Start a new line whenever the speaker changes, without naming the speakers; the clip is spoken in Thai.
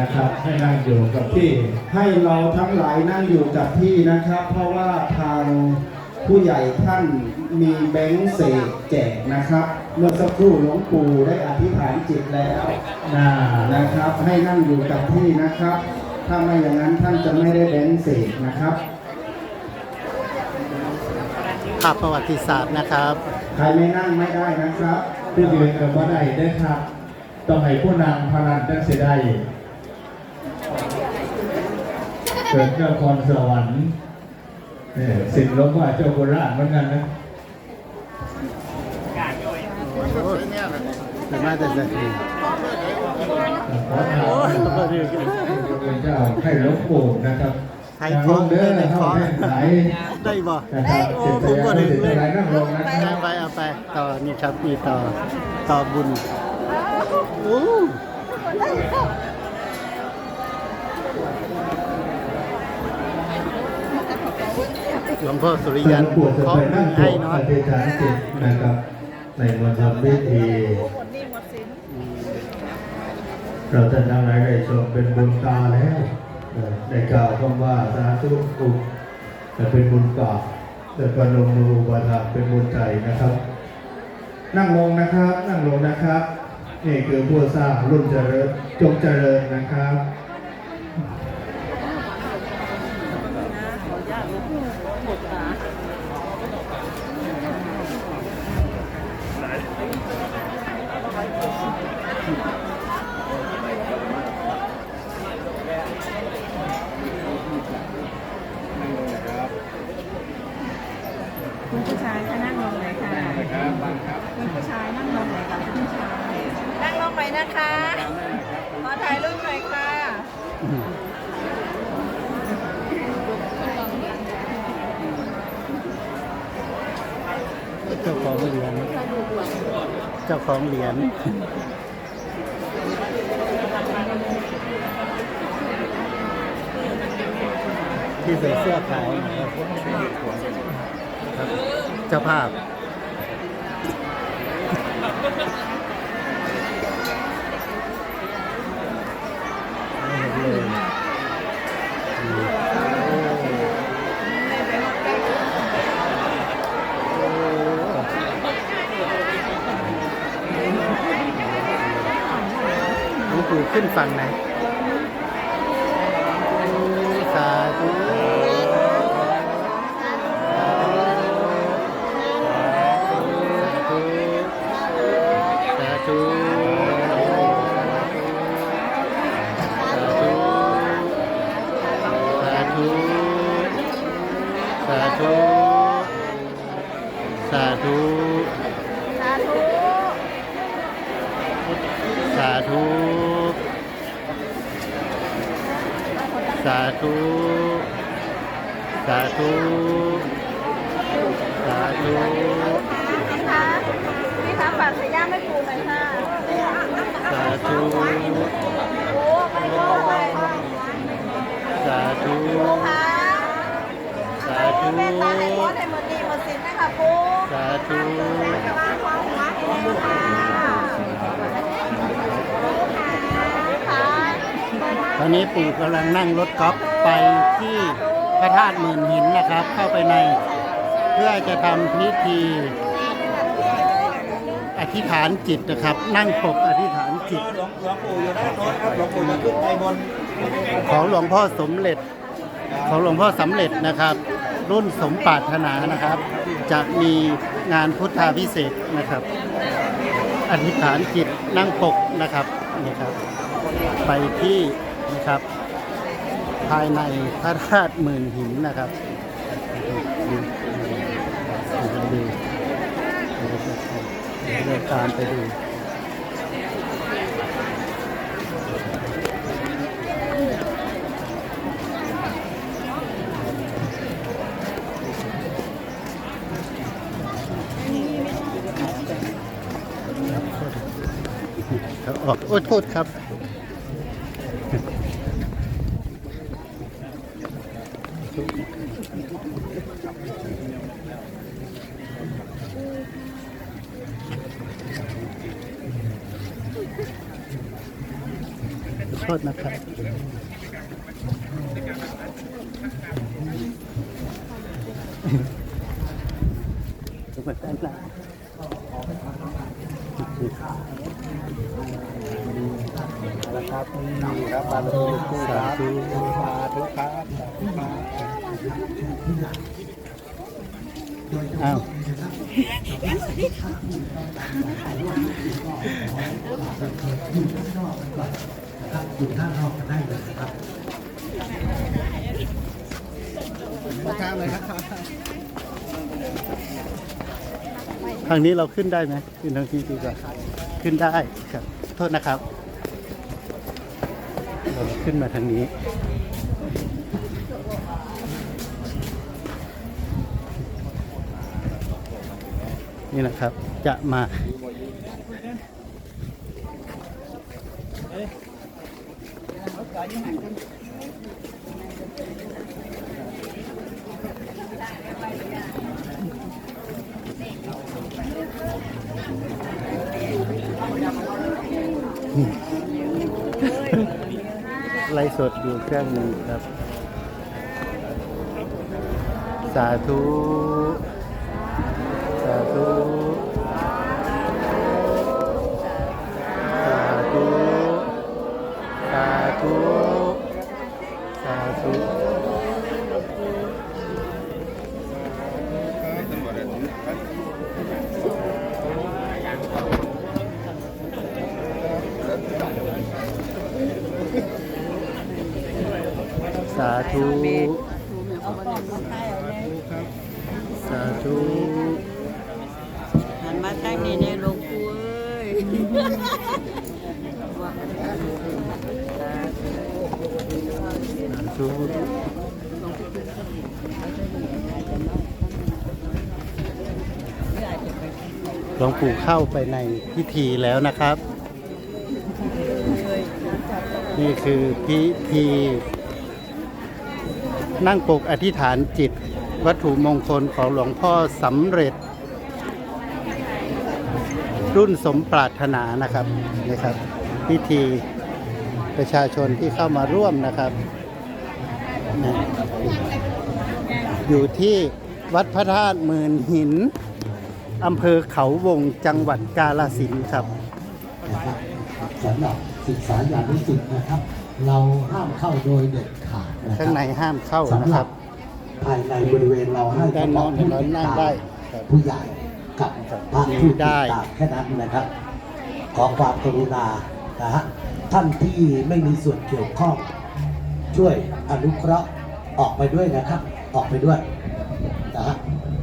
นะครับให้นั่งอยู่กับที่
ให้เราทั้งหลายนั่งอยู่กับที่นะครับ เพราะว่าทางผู้ใหญ่ท่านมีแบงค์เศษแจกนะครับ เมื่อสักครู่หลวงปู่ได้อธิษฐานจิตแล้ว
น่า
นะครับ ให้นั่งอยู่กับที่นะครับ ถ้าไม่อย่างนั้นท่านจะไม่ได้แบงค์เศษนะครับ
ภาพประวัติศาสตร์นะครับ
ใครไม่นั่งไม่ได้นะครับ
ที่ยืนกับว่าได้ได้ครับต้องให้ผู้นำพนันจังเสียได้ เกิดเจ้าพรสวรรค์เนี่ยสิทธิ์หลวงพ่อเจ้าโบราณเหมือนกันนะ
เป็นมาแต่สักที
ขอถามให้พระเจ้าให้หลวงปู่นะครับ
ให้
อย่า
ข
ล
อง
งเด้อ
ให้
เข้า
ของ
แท่นไหน
ได้บ่
นะครับ
โอ้
สิทธิ์
ผม
จะ
ก็
ยัง
ได้
ไม่ถึง
เลย
อะไรนั่งลงนะค
เอา
รับ
ไปเอาไปต่อนี่ครับนี่ต่อต่อบุญโอ้ หลวงพ่อสุริ
ยัน
น
ปวดจะ
ขอ
ไม่
ให้เนาะ
อนจิตนะครับในมณฑลพิธีเราท่านทั้งหลายได้ชมเป็นบุญตาแล้วได้กล่าวคำว่าสาธุอุปแต่เป็นบุญปากแต่ปนมมืออุปถาเป็นบุญใจนะครับ นั่งลงนะครับ นั่งลงนะครับ นี่คือผู้สร้างรุ่นเจริญจงเจริญนะครับ
คุณผู้ชายคะนั่งลงเลยค่ะคุณผู้ชายนั่งลงเลยค่ะคุณผู้ชายนั่งลงหน่อยนะคะขอถ่ายรูปหน่อยค่ะ
เจ้าของเหรียญเจ้าของเหรียญที่ใส่เสื้อขาวนะครับ ครับ เจ้าภาพ ไม่เห็นเลยโอ้หลวงปู่ขึ้นฝั่งไหนสาธุสาธุสาธุ สาธุ สาธุสาธุ สาธุ สาธุ สาธุ
พี่คะพี่คะฝากใส่ย่างไม่ปูหน่อยค่ะ
สาธุ
โอ้ไปโอ้ไป
สาธุ
ปูคะ
สาธุ
แม่ตาให้พอดให้หมดดีหมดสินนะคะปู
สา ธุตอนนี้ปู่กำลังนั่งรถกอล์ฟไปที่พระธาตุหมื่นหินนะครับ เข้าไปในเพื่อจะทำพิธีอธิษฐานจิตนะครับ นั่งปกอธิษฐานจิต
หลวงหลวงปู่อยู่ด้านโน้นครับหลวงปู่จะขึ้นไปบน
ของหลวงพ่อสมเร็จ ของหลวงพ่อสำเร็จนะครับ รุ่นสมปรารถนานะครับ จะมี งานพุทธาพิเศษนะครับ อธิษฐานจิตนั่งปกนะครับนี่ครับ ไปที่นะครับ ภายในพระธาตุหมื่นหินนะครับดูดูดูดูเดินตารไปดู ครับอ๋อโอ้โทษครับ โทษนะครับจะมาด้านลัง
นะครับนี่ครับบารมีหลวงปู่ครับสาธุครับ
อ้าว
อยู่ด้านนอกกันได้เลยครับทางเลยครับ
ทางนี้เราขึ้นได้ไหมขึ้นทางที่ดีกว่า ขึ้นได้ครับโทษนะครับเราขึ้นมาทางนี้นี่นะครับจะมาไลฟ์สดอยู่เครื่องหนึงครับ สาธุ สาธุ สาธุ สาธุ สาธุ สาธุ สาธุ
หันมาทางนี้เนี่ยหลวงปู่เอ้ย
สาธุหลวงปู่เข้าไปในพิธีแล้วนะครับ นี่คือพิธี นั่งปกอธิษฐานจิต วัตถุมงคลของหลวงพ่อสำเร็จ รุ่นสมปรารถนานะครับนะครับ พิธีประชาชนที่เข้ามาร่วมนะครับนะอยู่ที่วัดพระธาตุหมื่นหินอำเภอเขาวงจังหวัดกาฬสินธุ์ครับ
สำหรับศึกษาญาณสิทธิ์นะครับ เราห้ามเข้าโดยเด็ด ขาดนะค
ข้างใน
รับ
ห้ามเข้านะ
สำห
ค
รั
รั
บบภายในบริเวณเราให้
ด้านโน้น
เฉพาะผู้
เรานั่งได้ครับ
ผู้ใหญ่กับพระผู้ติด
ได้
ตามแค่นั้นนะครับ ขอความกรุณานะฮะท่านที่ไม่มีส่วนเกี่ยวข้อง ช่วยอนุเคราะห์ออกไปด้วยนะครับ ออกไปด้วยนะฮะ